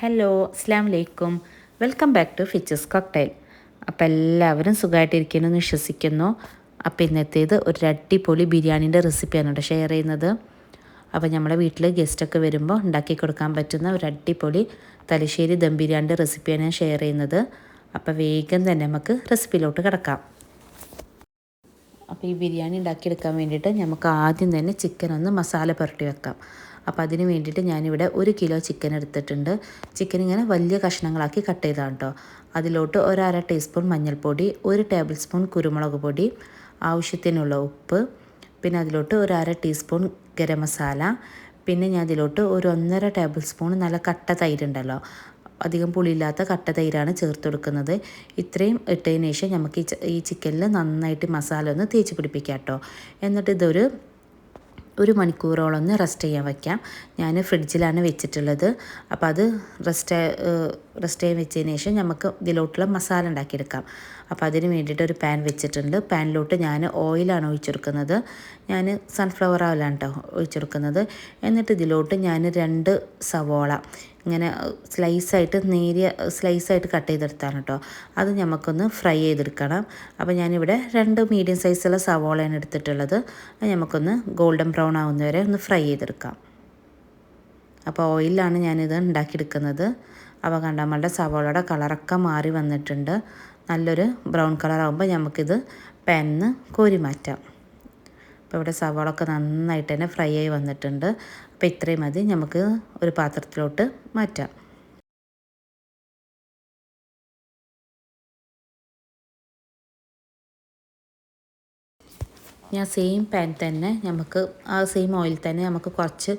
Hello അസ്സാം വലൈക്കും welcome back to ഫിച്ചസ് കോക്ടൈൽ അപ്പോൾ എല്ലാവരും സുഖമായിട്ടിരിക്കുന്നു വിശ്വസിക്കുന്നു. അപ്പോൾ ഇന്നത്തേത് ഒരു അടിപൊളി ബിരിയാണീന്റെ റെസിപ്പിയാണ് കേട്ടോ ഷെയർ ചെയ്യുന്നത്. അപ്പോൾ നമ്മുടെ വീട്ടിൽ ഗസ്റ്റൊക്കെ വരുമ്പോൾ ഉണ്ടാക്കി കൊടുക്കാൻ പറ്റുന്ന ഒരു അടിപൊളി തലശ്ശേരി ദം ബിരിയാണിന്റെ റെസിപ്പിയാണ് ഞാൻ ഷെയർ ചെയ്യുന്നത്. അപ്പോൾ വേഗം തന്നെ നമുക്ക് റെസിപ്പിയിലോട്ട് കിടക്കാം. അപ്പോൾ ഈ ബിരിയാണി ഉണ്ടാക്കിയെടുക്കാൻ വേണ്ടിയിട്ട് നമുക്ക് ആദ്യം തന്നെ ചിക്കൻ ഒന്ന് മസാല പുരട്ടി വെക്കാം. അപ്പോൾ അതിന് വേണ്ടിയിട്ട് ഞാനിവിടെ ഒരു കിലോ ചിക്കൻ എടുത്തിട്ടുണ്ട്. ചിക്കൻ ഇങ്ങനെ വലിയ കഷ്ണങ്ങളാക്കി കട്ട് ചെയ്താണ് കേട്ടോ അതിലോട്ട് ഒരര ടീസ്പൂൺ മഞ്ഞൾപ്പൊടി ഒരു ടേബിൾ സ്പൂൺ കുരുമുളക് പൊടി ആവശ്യത്തിനുള്ള ഉപ്പ് പിന്നെ അതിലോട്ട് ഒരു അര ടീസ്പൂൺ ഗരം മസാല പിന്നെ ഞാൻ അതിലോട്ട് ഒരു ഒന്നര ടേബിൾ സ്പൂൺ നല്ല കട്ട തൈരുണ്ടല്ലോ അധികം പുളിയില്ലാത്ത കട്ട തൈരാണ് ചേർത്ത് കൊടുക്കുന്നത്. ഇത്രയും ഇട്ടതിന് ശേഷം നമുക്ക് ഈ ചിക്കനിൽ നന്നായിട്ട് മസാല ഒന്ന് തേച്ച് പിടിപ്പിക്കാം കേട്ടോ എന്നിട്ട് ഇതൊരു ഒരു മണിക്കൂറോളം ഒന്ന് റെസ്റ്റ് ചെയ്യാൻ വയ്ക്കാം. ഞാൻ ഫ്രിഡ്ജിലാണ് വെച്ചിട്ടുള്ളത്. അപ്പോൾ അത് റെസ്റ്റ് റെസ്റ്റ് ചെയ്യാൻ വെച്ചതിന് ശേഷം നമുക്ക് ഇതിലോട്ടുള്ള മസാല ഉണ്ടാക്കിയെടുക്കാം. അപ്പോൾ അതിന് വേണ്ടിയിട്ട് ഒരു പാൻ വെച്ചിട്ടുണ്ട്. പാനിലോട്ട് ഞാൻ ഓയിലാണ് ഒഴിച്ചെടുക്കുന്നത്. ഞാൻ സൺഫ്ലവർ ഓയിലാണ് കേട്ടോ ഒഴിച്ചെടുക്കുന്നത്. എന്നിട്ട് ഇതിലോട്ട് ഞാൻ രണ്ട് സവോള ഇങ്ങനെ സ്ലൈസായിട്ട് നേരിയ സ്ലൈസായിട്ട് കട്ട് ചെയ്തെടുത്താണ് കേട്ടോ അത് നമുക്കൊന്ന് ഫ്രൈ ചെയ്തെടുക്കണം. അപ്പോൾ ഞാനിവിടെ രണ്ട് മീഡിയം സൈസുള്ള സവോളയാണ് എടുത്തിട്ടുള്ളത്. അത് നമുക്കൊന്ന് ഗോൾഡൻ ബ്രൗൺ ആവുന്നവരെ ഒന്ന് ഫ്രൈ ചെയ്തെടുക്കാം. അപ്പോൾ ഓയിലാണ് ഞാനിത് ഉണ്ടാക്കിയെടുക്കുന്നത്. അപ്പോൾ കണ്ട നമ്മളുടെ സവോളയുടെ കളറൊക്കെ മാറി വന്നിട്ടുണ്ട്. നല്ലൊരു ബ്രൗൺ കളറാകുമ്പോൾ നമുക്കിത് പെന്ന് കോരി മാറ്റാം അപ്പോൾ ഇവിടെ സവാളൊക്കെ നന്നായിട്ട് തന്നെ ഫ്രൈ ആയി വന്നിട്ടുണ്ട്. അപ്പോൾ ഇത്രയും മതി. നമുക്ക് ഒരു പാത്രത്തിലോട്ട് മാറ്റാം. ഞാൻ സെയിം പാൻ തന്നെ നമുക്ക് ആ സെയിം ഓയിൽ തന്നെ നമുക്ക് കുറച്ച്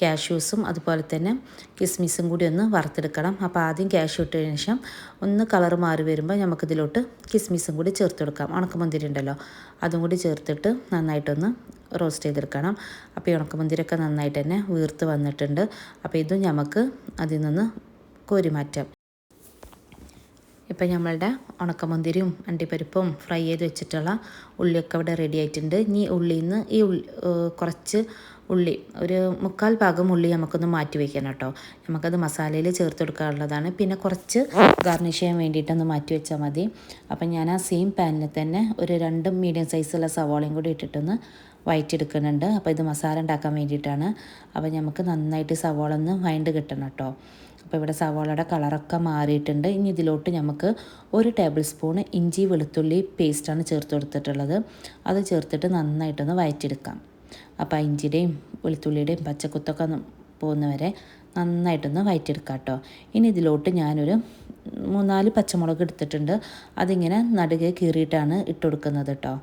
കാഷ്യൂസും അതുപോലെ തന്നെ കിസ്മിസും കൂടി ഒന്ന് വറുത്തെടുക്കണം. അപ്പോൾ ആദ്യം കാഷ്യൂ ഇട്ടതിന് ശേഷം ഒന്ന് കളർ മാറി വരുമ്പോൾ നമുക്കിതിലോട്ട് കിസ്മിസും കൂടി ചേർത്ത് കൊടുക്കാം. ഉണക്കമുന്തിരി ഉണ്ടല്ലോ അതും കൂടി ചേർത്തിട്ട് നന്നായിട്ടൊന്ന് റോസ്റ്റ് ചെയ്തെടുക്കണം. അപ്പോൾ ഈ ഉണക്കമുന്തിരിയൊക്കെ നന്നായിട്ട് തന്നെ വീർത്ത് വന്നിട്ടുണ്ട്. അപ്പോൾ ഇതും നമുക്ക് അതിൽ നിന്ന് കോരി മാറ്റാം ഇപ്പം നമ്മളുടെ ഉണക്കമുന്തിരിയും അണ്ടിപ്പരിപ്പും ഫ്രൈ ചെയ്ത് വെച്ചിട്ടുള്ള ഉള്ളിയൊക്കെ ഇവിടെ റെഡി ആയിട്ടുണ്ട്. ഇനി ഉള്ളിയിൽ നിന്ന് ഈ കുറച്ച് ഉള്ളി ഒരു മുക്കാൽ ഭാഗം ഉള്ളി നമുക്കൊന്ന് മാറ്റി വയ്ക്കണം കേട്ടോ നമുക്കത് മസാലയിൽ ചേർത്ത് കൊടുക്കാനുള്ളതാണ്. പിന്നെ കുറച്ച് ഗാർണിഷ് ചെയ്യാൻ വേണ്ടിയിട്ടൊന്ന് മാറ്റി വെച്ചാൽ മതി. അപ്പം ഞാൻ ആ സെയിം പാനിൽ തന്നെ ഒരു രണ്ട് മീഡിയം സൈസുള്ള സവാളയും കൂടി ഇട്ടിട്ടൊന്ന് വയറ്റെടുക്കുന്നുണ്ട് അപ്പോൾ ഇത് മസാല ഉണ്ടാക്കാൻ വേണ്ടിയിട്ടാണ്. അപ്പോൾ നമുക്ക് നന്നായിട്ട് സവാള ഒന്ന് വയണ്ട് കിട്ടണം കേട്ടോ അപ്പോൾ ഇവിടെ സവാളയുടെ കളറൊക്കെ മാറിയിട്ടുണ്ട്. ഇനി ഇതിലോട്ട് നമുക്ക് ഒരു ടേബിൾ സ്പൂൺ ഇഞ്ചി വെളുത്തുള്ളി പേസ്റ്റാണ് ചേർത്ത് കൊടുത്തിട്ടുള്ളത്. അത് ചേർത്തിട്ട് നന്നായിട്ടൊന്ന് വയറ്റിയെടുക്കാം. അപ്പോൾ ഇഞ്ചിയുടെയും വെളുത്തുള്ളിയുടെയും പച്ചക്കുത്തൊക്കെ പോകുന്നവരെ നന്നായിട്ടൊന്ന് വയറ്റിയെടുക്കാം കേട്ടോ. ഇനി ഇതിലോട്ട് ഞാനൊരു മൂന്നാൽ പച്ചമുളക് എടുത്തിട്ടുണ്ട്. അതിങ്ങനെ നടുകെ കീറിയിട്ടാണ് ഇട്ട് കൊടുക്കുന്നത് കേട്ടോ.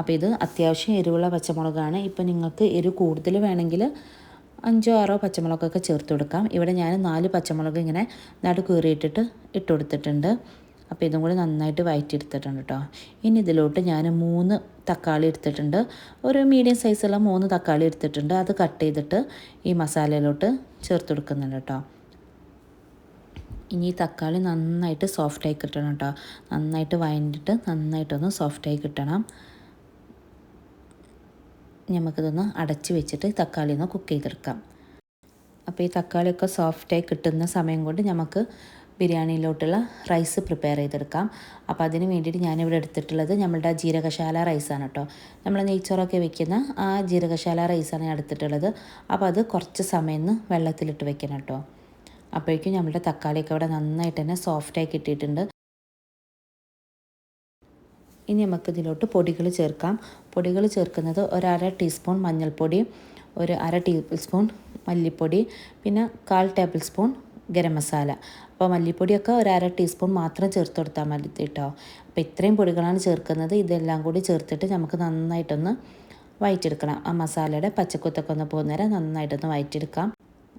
അപ്പോൾ ഇത് അത്യാവശ്യം എരിവുള്ള പച്ചമുളകാണ്. ഇപ്പോൾ നിങ്ങൾക്ക് എരിവ് കൂടുതൽ വേണമെങ്കിൽ അഞ്ചോ ആറോ പച്ചമുളകൊക്കെ ചേർത്ത് കൊടുക്കാം. ഇവിടെ ഞാൻ നാല് പച്ചമുളക് ഇങ്ങനെ നടു കീറിയിട്ടിട്ട് ഇട്ട് കൊടുത്തിട്ടുണ്ട്. അപ്പോൾ ഇതും കൂടി നന്നായിട്ട് വയറ്റിയെടുത്തിട്ടുണ്ട് കേട്ടോ ഇനി ഇതിലോട്ട് ഞാൻ മൂന്ന് തക്കാളി എടുത്തിട്ടുണ്ട്. ഒരു മീഡിയം സൈസുള്ള മൂന്ന് തക്കാളി എടുത്തിട്ടുണ്ട്. അത് കട്ട് ചെയ്തിട്ട് ഈ മസാലയിലോട്ട് ചേർത്ത് കൊടുക്കുന്നുണ്ട് കേട്ടോ ഇനി ഈ തക്കാളി നന്നായിട്ട് സോഫ്റ്റായി കിട്ടണം കേട്ടോ നന്നായിട്ട് വഴണ്ടിട്ട് നന്നായിട്ടൊന്ന് സോഫ്റ്റായി കിട്ടണം. നമുക്കിതൊന്ന് അടച്ചു വെച്ചിട്ട് തക്കാളി ഒന്ന് കുക്ക് ചെയ്തെടുക്കാം. അപ്പോൾ ഈ തക്കാളിയൊക്കെ സോഫ്റ്റായി കിട്ടുന്ന സമയം കൊണ്ട് നമുക്ക് ബിരിയാണിയിലോട്ടുള്ള റൈസ് പ്രിപ്പയർ ചെയ്തെടുക്കാം. അപ്പോൾ അതിന് വേണ്ടിയിട്ട് ഞാനിവിടെ എടുത്തിട്ടുള്ളത് നമ്മളുടെ ജീരകശാല റൈസാണ് കേട്ടോ നമ്മൾ നെയ്ച്ചോറൊക്കെ വെക്കുന്ന ആ ജീരകശാല റൈസാണ് ഞാൻ എടുത്തിട്ടുള്ളത്. അപ്പോൾ അത് കുറച്ച് സമയം വെള്ളത്തിലിട്ട് വെക്കണം കേട്ടോ അപ്പോഴേക്കും നമ്മുടെ തക്കാളിയൊക്കെ ഇവിടെ നന്നായിട്ട് തന്നെ സോഫ്റ്റായി കിട്ടിയിട്ടുണ്ട്. ഇനി നമുക്കിതിലോട്ട് പൊടികൾ ചേർക്കാം. പൊടികൾ ചേർക്കുന്നത് ഒരര ടീസ്പൂൺ മഞ്ഞൾപ്പൊടി ഒരു അര ടേബിൾ സ്പൂൺ മല്ലിപ്പൊടി പിന്നെ കാൽ ടേബിൾ സ്പൂൺ ഗരം മസാല. അപ്പോൾ മല്ലിപ്പൊടിയൊക്കെ ഒരു അര ടീസ്പൂൺ മാത്രം ചേർത്ത് കൊടുത്താൽ മതി കേട്ടോ. അപ്പോൾ ഇത്രയും പൊടികളാണ് ചേർക്കുന്നത്. ഇതെല്ലാം കൂടി ചേർത്തിട്ട് നമുക്ക് നന്നായിട്ടൊന്ന് വയറ്റെടുക്കണം ആ മസാലയുടെ പച്ചക്കുത്തൊക്കെ ഒന്ന് പോകുന്നേരം നന്നായിട്ടൊന്ന് വയറ്റെടുക്കാം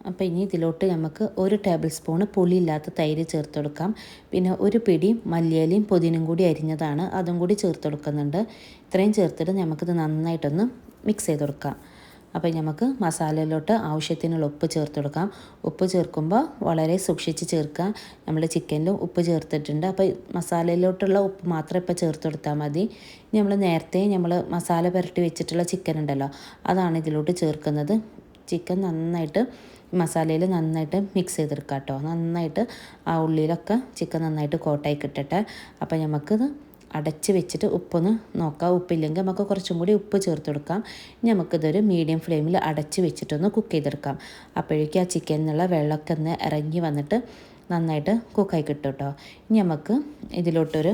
അപ്പോൾ ഇനി ഇതിലോട്ട് നമുക്ക് ഒരു ടേബിൾ സ്പൂണ് പുളിയില്ലാത്ത തൈര് ചേർത്ത് കൊടുക്കാം. പിന്നെ ഒരു പിടി മല്ലിയലയും പുതിനും കൂടി അരിഞ്ഞതാണ്. അതും കൂടി ചേർത്ത് കൊടുക്കുന്നുണ്ട്. ഇത്രയും ചേർത്തിട്ട് നമുക്കിത് നന്നായിട്ടൊന്ന് മിക്സ് ചെയ്ത് കൊടുക്കാം. അപ്പോൾ നമുക്ക് മസാലയിലോട്ട് ആവശ്യത്തിനുള്ള ഉപ്പ് ചേർത്ത് കൊടുക്കാം. ഉപ്പ് ചേർക്കുമ്പോൾ വളരെ സൂക്ഷിച്ച് ചേർക്കുക. നമ്മൾ ചിക്കനിലും ഉപ്പ് ചേർത്തിട്ടുണ്ട്. അപ്പോൾ മസാലയിലോട്ടുള്ള ഉപ്പ് മാത്രം ഇപ്പോൾ ചേർത്ത് കൊടുത്താൽ മതി. നമ്മൾ നേരത്തെ നമ്മൾ മസാല പുരട്ടി വെച്ചിട്ടുള്ള ചിക്കൻ ഉണ്ടല്ലോ അതാണ് ഇതിലോട്ട് ചേർക്കുന്നത്. ചിക്കൻ നന്നായിട്ട് മസാലയിൽ നന്നായിട്ട് മിക്സ് ചെയ്തെടുക്കാം കേട്ടോ. നന്നായിട്ട് ആ ഉള്ളിയിലൊക്കെ ചിക്കൻ നന്നായിട്ട് കോട്ടായി കിട്ടട്ടെ. അപ്പോൾ നമുക്കിത് അടച്ച് വെച്ചിട്ട് ഉപ്പൊന്ന് നോക്കാം. ഉപ്പില്ലെങ്കിൽ നമുക്ക് കുറച്ചും കൂടി ഉപ്പ് ചേർത്ത് കൊടുക്കാം. ഇനി നമുക്കിതൊരു മീഡിയം ഫ്ലെയിമിൽ അടച്ച് വെച്ചിട്ടൊന്ന് കുക്ക് ചെയ്തെടുക്കാം. അപ്പോഴേക്കും ആ ചിക്കനിൽ നിന്നുള്ള വെള്ളമൊക്കെ ഒന്ന് ഇറങ്ങി വന്നിട്ട് നന്നായിട്ട് കുക്കായി കിട്ടും കേട്ടോ. ഇനി നമുക്ക് ഇതിലോട്ടൊരു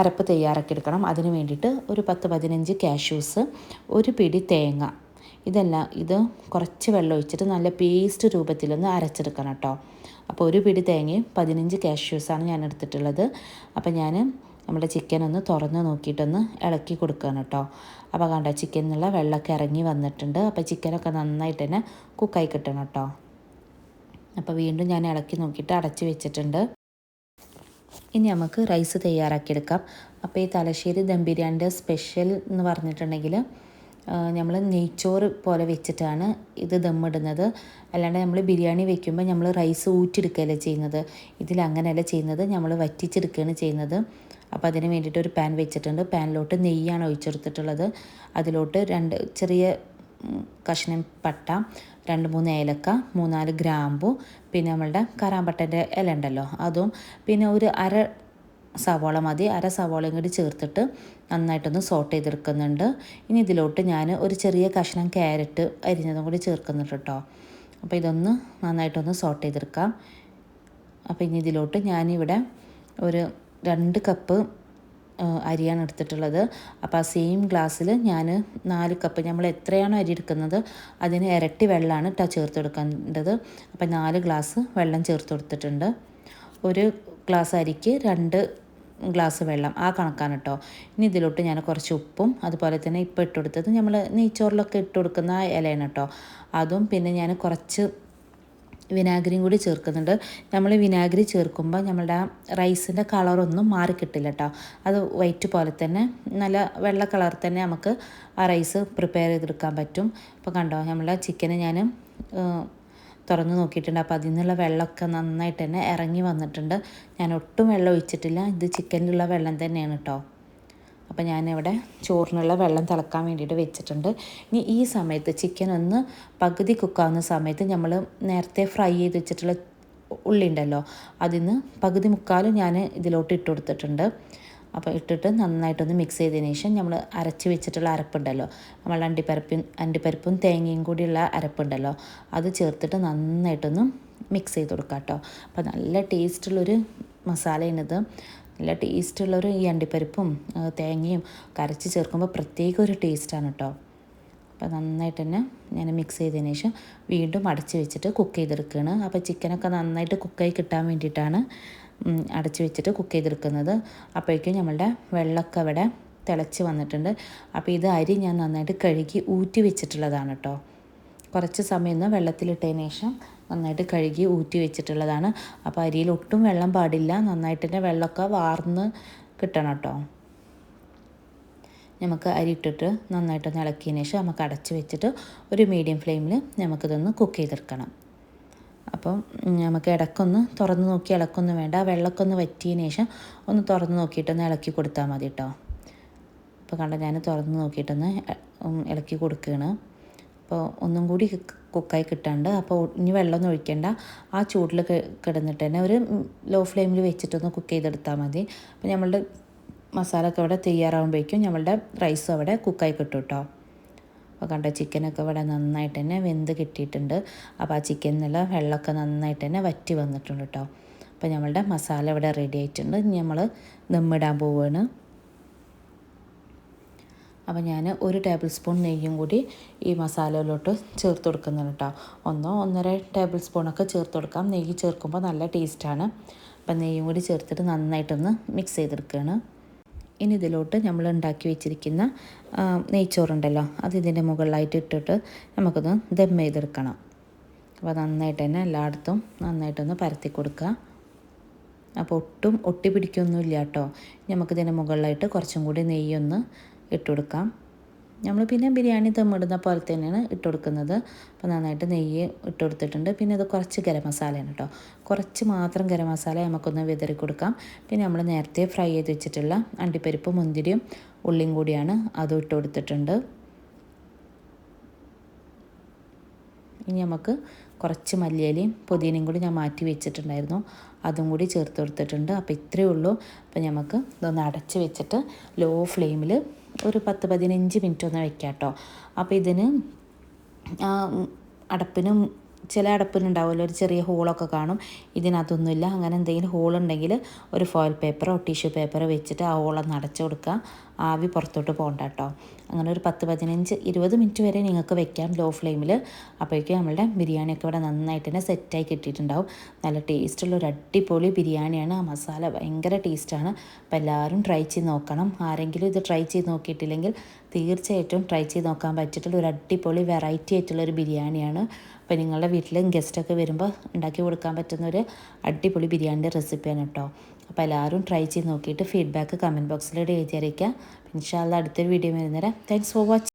അരപ്പ് തയ്യാറാക്കി എടുക്കണം. അതിന് വേണ്ടിയിട്ട് ഒരു പത്ത് പതിനഞ്ച് കാഷ്യൂസ് ഒരു പിടി തേങ്ങ ഇതെല്ലാം ഇത് കുറച്ച് വെള്ളം ഒഴിച്ചിട്ട് നല്ല പേസ്റ്റ് രൂപത്തിലൊന്ന് അരച്ചെടുക്കണം കേട്ടോ. അപ്പോൾ ഒരു പിടി തേങ്ങയും പതിനഞ്ച് കാഷ്യൂസാണ് ഞാൻ എടുത്തിട്ടുള്ളത്. അപ്പോൾ ഞാൻ നമ്മുടെ ചിക്കൻ ഒന്ന് തുറന്ന് നോക്കിയിട്ടൊന്ന് ഇളക്കി കൊടുക്കുകയാണ് കേട്ടോ. അപ്പോൾ കണ്ടോ ചിക്കൻ വെള്ളമൊക്കെ ഇറങ്ങി വന്നിട്ടുണ്ട്. അപ്പോൾ ചിക്കനൊക്കെ നന്നായിട്ട് തന്നെ കുക്കായി കിട്ടണം കേട്ടോ. അപ്പോൾ വീണ്ടും ഞാൻ ഇളക്കി നോക്കിയിട്ട് അടച്ചു വെച്ചിട്ടുണ്ട്. ഇനി നമുക്ക് റൈസ് തയ്യാറാക്കിയെടുക്കാം അപ്പോൾ ഈ തലശ്ശേരി ദം ബിരിയാണിന്റെ സ്പെഷ്യൽ എന്ന് പറഞ്ഞിട്ടുണ്ടെങ്കിൽ നമ്മൾ നെയ്ച്ചോറ് പോലെ വെച്ചിട്ടാണ് ഇത് ദമ്മിടുന്നത്. അല്ലാണ്ട് നമ്മൾ ബിരിയാണി വെക്കുമ്പോൾ നമ്മൾ റൈസ് ഊറ്റിയെടുക്കുകയല്ല ചെയ്യുന്നത്. ഇതിൽ അങ്ങനെയല്ല ചെയ്യുന്നത്. നമ്മൾ വറ്റിച്ചെടുക്കുകയാണ് ചെയ്യുന്നത്. അപ്പോൾ അതിന് വേണ്ടിയിട്ട് ഒരു പാൻ വെച്ചിട്ടുണ്ട്. പാനിലോട്ട് നെയ്യാണ് ഒഴിച്ചെടുത്തിട്ടുള്ളത്. അതിലോട്ട് രണ്ട് ചെറിയ കഷ്ണം പട്ട രണ്ട് മൂന്ന് ഏലക്ക മൂന്നാൽ ഗ്രാമ്പു പിന്നെ നമ്മളുടെ കറാമ്പട്ടന്റെ ഇല ഉണ്ടല്ലോ അതും പിന്നെ ഒരു അര സവാള മതി. അര സവാളയും കൂടി ചേർത്തിട്ട് നന്നായിട്ടൊന്ന് സോട്ട് ചെയ്തെടുക്കുന്നുണ്ട്. ഇനി ഇതിലോട്ട് ഞാൻ ഒരു ചെറിയ കഷ്ണം ക്യാരറ്റ് അരിഞ്ഞതും കൂടി ചേർക്കുന്നുണ്ട് കേട്ടോ അപ്പോൾ ഇതൊന്ന് നന്നായിട്ടൊന്ന് സോട്ട് ചെയ്തെടുക്കാം. അപ്പോൾ ഇനി ഇതിലോട്ട് ഞാനിവിടെ ഒരു രണ്ട് കപ്പ് അരിയാണ് എടുത്തിട്ടുള്ളത്. അപ്പോൾ ആ സെയിം ഗ്ലാസ്സിൽ ഞാൻ നാല് കപ്പ് നമ്മൾ എത്രയാണോ അരി എടുക്കുന്നത് അതിന് ഇരട്ടി വെള്ളമാണ് കേട്ടോ ചേർത്ത് കൊടുക്കേണ്ടത്. അപ്പോൾ നാല് ഗ്ലാസ് വെള്ളം ചേർത്ത് കൊടുത്തിട്ടുണ്ട്. ഒരു ഗ്ലാസ് അരിക്ക് രണ്ട് ഗ്ലാസ് വെള്ളം ആ കണക്കാണ് കേട്ടോ ഇനി ഇതിലോട്ട് ഞാൻ കുറച്ച് ഉപ്പും അതുപോലെ തന്നെ ഇപ്പോൾ ഇട്ടുകൊടുത്തത് നമ്മൾ നെയ്ച്ചോറിലൊക്കെ ഇട്ട് കൊടുക്കുന്ന ഇലയാണ് കേട്ടോ അതും പിന്നെ ഞാൻ കുറച്ച് വിനാഗിരിയും കൂടി ചേർക്കുന്നുണ്ട്. നമ്മൾ വിനാഗിരി ചേർക്കുമ്പോൾ നമ്മളുടെ ആ റൈസിന്റെ കളറൊന്നും മാറി കിട്ടില്ല കേട്ടോ അത് വൈറ്റ് പോലെ തന്നെ നല്ല വെള്ള കളർ തന്നെ നമുക്ക് ആ റൈസ് പ്രിപ്പയർ ചെയ്തെടുക്കാൻ പറ്റും. അപ്പോൾ കണ്ടോ നമ്മളെ ചിക്കന് ഞാൻ തുറന്ന് നോക്കിയിട്ടുണ്ട്. അപ്പോൾ അതിൽ നിന്നുള്ള വെള്ളമൊക്കെ നന്നായിട്ട് തന്നെ ഇറങ്ങി വന്നിട്ടുണ്ട്. ഞാൻ ഒട്ടും വെള്ളം ഒഴിച്ചിട്ടില്ല. ഇത് ചിക്കനിലുള്ള വെള്ളം തന്നെയാണ് കേട്ടോ. അപ്പോൾ ഞാനിവിടെ ചോറിനുള്ള വെള്ളം തിളക്കാൻ വേണ്ടിയിട്ട് വെച്ചിട്ടുണ്ട്. ഇനി ഈ സമയത്ത് ചിക്കൻ ഒന്ന് പകുതി കുക്കാവുന്ന സമയത്ത് നമ്മൾ നേരത്തെ ഫ്രൈ ചെയ്ത് വെച്ചിട്ടുള്ള ഉള്ളി ഉണ്ടല്ലോ അതിന്ന് പകുതി മുക്കാലും ഞാൻ ഇതിലോട്ട് ഇട്ട് കൊടുത്തിട്ടുണ്ട്. അപ്പോൾ ഇട്ടിട്ട് നന്നായിട്ടൊന്ന് മിക്സ് ചെയ്തതിന് ശേഷം നമ്മൾ അരച്ച് വെച്ചിട്ടുള്ള അരപ്പുണ്ടല്ലോ. നമ്മൾ അണ്ടിപ്പരപ്പും അണ്ടിപ്പരിപ്പും തേങ്ങയും കൂടിയുള്ള അരപ്പുണ്ടല്ലോ. അത് ചേർത്തിട്ട് നന്നായിട്ടൊന്ന് മിക്സ് ചെയ്ത് കൊടുക്കാം കേട്ടോ. അപ്പോൾ നല്ല ടേസ്റ്റുള്ളൊരു മസാലയാണിത്. നല്ല ടേസ്റ്റുള്ളൊരു ഈ അണ്ടിപ്പരിപ്പും തേങ്ങയും കരച്ച് ചേർക്കുമ്പോൾ പ്രത്യേക ഒരു ടേസ്റ്റാണ് കേട്ടോ. അപ്പോൾ നന്നായിട്ട് തന്നെ ഞാൻ മിക്സ് ചെയ്തതിന് ശേഷം വീണ്ടും അടച്ച് വെച്ചിട്ട് കുക്ക് ചെയ്തെടുക്കുകയാണ്. അപ്പോൾ ചിക്കനൊക്കെ നന്നായിട്ട് കുക്കായി കിട്ടാൻ വേണ്ടിയിട്ടാണ് അടച്ച് വെച്ചിട്ട് കുക്ക് ചെയ്തെടുക്കുന്നത്. അപ്പോഴേക്കും നമ്മളുടെ വെള്ളമൊക്കെ അവിടെ തിളച്ച് വന്നിട്ടുണ്ട്. അപ്പോൾ ഇത് അരി ഞാൻ നന്നായിട്ട് കഴുകി ഊറ്റി വെച്ചിട്ടുള്ളതാണ് കേട്ടോ. കുറച്ച് സമയം ഒന്ന് വെള്ളത്തിലിട്ടതിന് ശേഷം നന്നായിട്ട് കഴുകി ഊറ്റി വെച്ചിട്ടുള്ളതാണ്. അപ്പോൾ അരിയിൽ ഒട്ടും വെള്ളം പാടില്ല. നന്നായിട്ട് തന്നെ വെള്ളമൊക്കെ വാർന്ന് കിട്ടണം കേട്ടോ. നമുക്ക് അരി ഇട്ടിട്ട് നന്നായിട്ടൊന്ന് ഇളക്കിയതിന് ശേഷം നമുക്ക് അടച്ച് വെച്ചിട്ട് ഒരു മീഡിയം ഫ്ലെയിമിൽ നമുക്കിതൊന്ന് കുക്ക് ചെയ്തെടുക്കണം. അപ്പം നമുക്ക് ഇടക്കൊന്ന് തുറന്ന് നോക്കി ഇളക്കൊന്നും വേണ്ട. വെള്ളമൊക്കെ ഒന്ന് വറ്റിയതിന് ശേഷം ഒന്ന് തുറന്ന് നോക്കിയിട്ടൊന്ന് ഇളക്കി കൊടുത്താൽ മതി കേട്ടോ അപ്പോൾ കണ്ട ഞാൻ തുറന്ന് നോക്കിയിട്ടൊന്ന് ഇളക്കി കൊടുക്കുകയാണ് അപ്പോൾ ഒന്നും കൂടി കുക്കായി കിട്ടാണ്ട് അപ്പോൾ ഇനി വെള്ളമൊന്നും ഒഴിക്കേണ്ട. ആ ചൂടിൽ കിടന്നിട്ട് തന്നെ ഒരു ലോ ഫ്ലെയിമിൽ വെച്ചിട്ടൊന്ന് കുക്ക് ചെയ്തെടുത്താൽ മതി. അപ്പോൾ നമ്മളുടെ മസാല ഒക്കെ ഇവിടെ തയ്യാറാകുമ്പോഴേക്കും നമ്മളുടെ റൈസ് അവിടെ കുക്കായി കിട്ടും കേട്ടോ അപ്പോൾ കണ്ട ചിക്കനൊക്കെ ഇവിടെ നന്നായിട്ട് തന്നെ വെന്ത് കിട്ടിയിട്ടുണ്ട്. അപ്പോൾ ആ നിന്നുള്ള വെള്ളമൊക്കെ നന്നായിട്ട് തന്നെ വറ്റി വന്നിട്ടുണ്ട് കേട്ടോ. അപ്പോൾ നമ്മളുടെ മസാല ഇവിടെ റെഡി ആയിട്ടുണ്ട്. നമ്മൾ ദമ്മിടാൻ പോവുകയാണ്. അപ്പോൾ ഞാൻ ഒരു ടേബിൾ സ്പൂൺ നെയ്യും കൂടി ഈ മസാലയിലോട്ട് ചേർത്ത് കൊടുക്കുന്നുണ്ട് കേട്ടോ. ഒന്നോ ഒന്നര ടേബിൾ സ്പൂണൊക്കെ ചേർത്ത് കൊടുക്കാം. നെയ്യ് ചേർക്കുമ്പോൾ നല്ല ടേസ്റ്റാണ് അപ്പം നെയ്യും കൂടി ചേർത്തിട്ട് നന്നായിട്ടൊന്ന് മിക്സ് ചെയ്തെടുക്കുകയാണ്. ഇനി ഇതിലോട്ട് നമ്മൾ ഉണ്ടാക്കി വെച്ചിരിക്കുന്ന നെയ്ച്ചോറുണ്ടല്ലോ അത് ഇതിന്റെ മുകളിലായിട്ട് ഇട്ടിട്ട് നമുക്കൊന്ന് ദം ചെയ്തെടുക്കണം. അപ്പോൾ നന്നായിട്ട് തന്നെ എല്ലായിടത്തും നന്നായിട്ടൊന്ന് പരത്തി കൊടുക്കുക. അപ്പോൾ ഒട്ടും ഒട്ടി പിടിക്കൊന്നുമില്ല കേട്ടോ. നമുക്കിതിന്റെ മുകളിലായിട്ട് കുറച്ചും കൂടി നെയ്യൊന്ന് ഇട്ട് കൊടുക്കാം. നമ്മൾ പിന്നെ ബിരിയാണി ദമ്മിടുന്ന പോലെ തന്നെയാണ് ഇട്ട് കൊടുക്കുന്നത് അപ്പോൾ നന്നായിട്ട് നെയ്യ് ഇട്ട് കൊടുത്തിട്ടുണ്ട് പിന്നെ ഇത് കുറച്ച് ഗരം മസാലയാണ് കേട്ടോ കുറച്ച് മാത്രം ഗരം മസാല നമുക്കൊന്ന് വിതറി കൊടുക്കാം. പിന്നെ നമ്മൾ നേരത്തെ ഫ്രൈ ചെയ്ത് വെച്ചിട്ടുള്ള അണ്ടിപ്പരിപ്പ് മുന്തിരിയും ഉള്ളിയും കൂടിയാണ് അതും ഇട്ട് കൊടുത്തിട്ടുണ്ട് ഇനി നമുക്ക് കുറച്ച് മല്ലിയിലയും പുതിനയും കൂടി ഞാൻ മാറ്റി വെച്ചിട്ടുണ്ടായിരുന്നു. അതും കൂടി ചേർത്ത് കൊടുത്തിട്ടുണ്ട്. അപ്പോൾ ഇത്രയേ ഉള്ളൂ. അപ്പോൾ നമുക്ക് ഇതൊന്ന് അടച്ച് വെച്ചിട്ട് ലോ ഫ്ലെയിമിൽ ഒരു പത്ത് പതിനഞ്ച് മിനിറ്റ് ഒന്ന് വെക്കാം കേട്ടോ അപ്പോൾ ഇതിന് അടപ്പിനും ചില അടപ്പിനുണ്ടാവുമല്ലോ ഒരു ചെറിയ ഹോളൊക്കെ കാണും. ഇതിനകത്തൊന്നുമില്ല. അങ്ങനെ എന്തെങ്കിലും ഹോളുണ്ടെങ്കിൽ ഒരു ഫോയിൽ പേപ്പറോ ടിഷ്യൂ പേപ്പറോ വെച്ചിട്ട് ആ ഹോളൊന്ന് അടച്ചു കൊടുക്കുക. ആവി പുറത്തോട്ട് പോകണ്ട കേട്ടോ. അങ്ങനെ ഒരു പത്ത് പതിനഞ്ച് ഇരുപത് മിനിറ്റ് വരെ നിങ്ങൾക്ക് വെക്കാം ലോ ഫ്ലെയിമിൽ. അപ്പോഴേക്കും നമ്മളുടെ ബിരിയാണിയൊക്കെ ഇവിടെ നന്നായിട്ട് തന്നെ സെറ്റായി കിട്ടിയിട്ടുണ്ടാവും. നല്ല ടേസ്റ്റുള്ള ഒരു അടിപൊളി ബിരിയാണിയാണ്. ആ മസാല ഭയങ്കര ടേസ്റ്റാണ്. അപ്പോൾ എല്ലാവരും ട്രൈ ചെയ്ത് നോക്കണം. ആരെങ്കിലും ഇത് ട്രൈ ചെയ്ത് നോക്കിയിട്ടില്ലെങ്കിൽ തീർച്ചയായിട്ടും ട്രൈ ചെയ്ത് നോക്കാൻ പറ്റിയിട്ടുള്ള ഒരു അടിപൊളി വെറൈറ്റി ആയിട്ടുള്ള ഒരു ബിരിയാണിയാണ്. അപ്പോൾ നിങ്ങളുടെ വീട്ടിലും ഗസ്റ്റൊക്കെ വരുമ്പോൾ ഉണ്ടാക്കി കൊടുക്കാൻ പറ്റുന്ന ഒരു അടിപൊളി ബിരിയാണിന്റെ റെസിപ്പിയാണ് കേട്ടോ അപ്പോൾ എല്ലാവരും ട്രൈ ചെയ്ത് നോക്കിയിട്ട് ഫീഡ്ബാക്ക് കമന്റ് ബോക്സിലൂടെ എഴുതി അറിയിക്കുക. ഇൻഷാല്ല അടുത്തൊരു വീഡിയോ വരുന്നേരം താങ്ക്സ് ഫോർ വാച്ചിങ്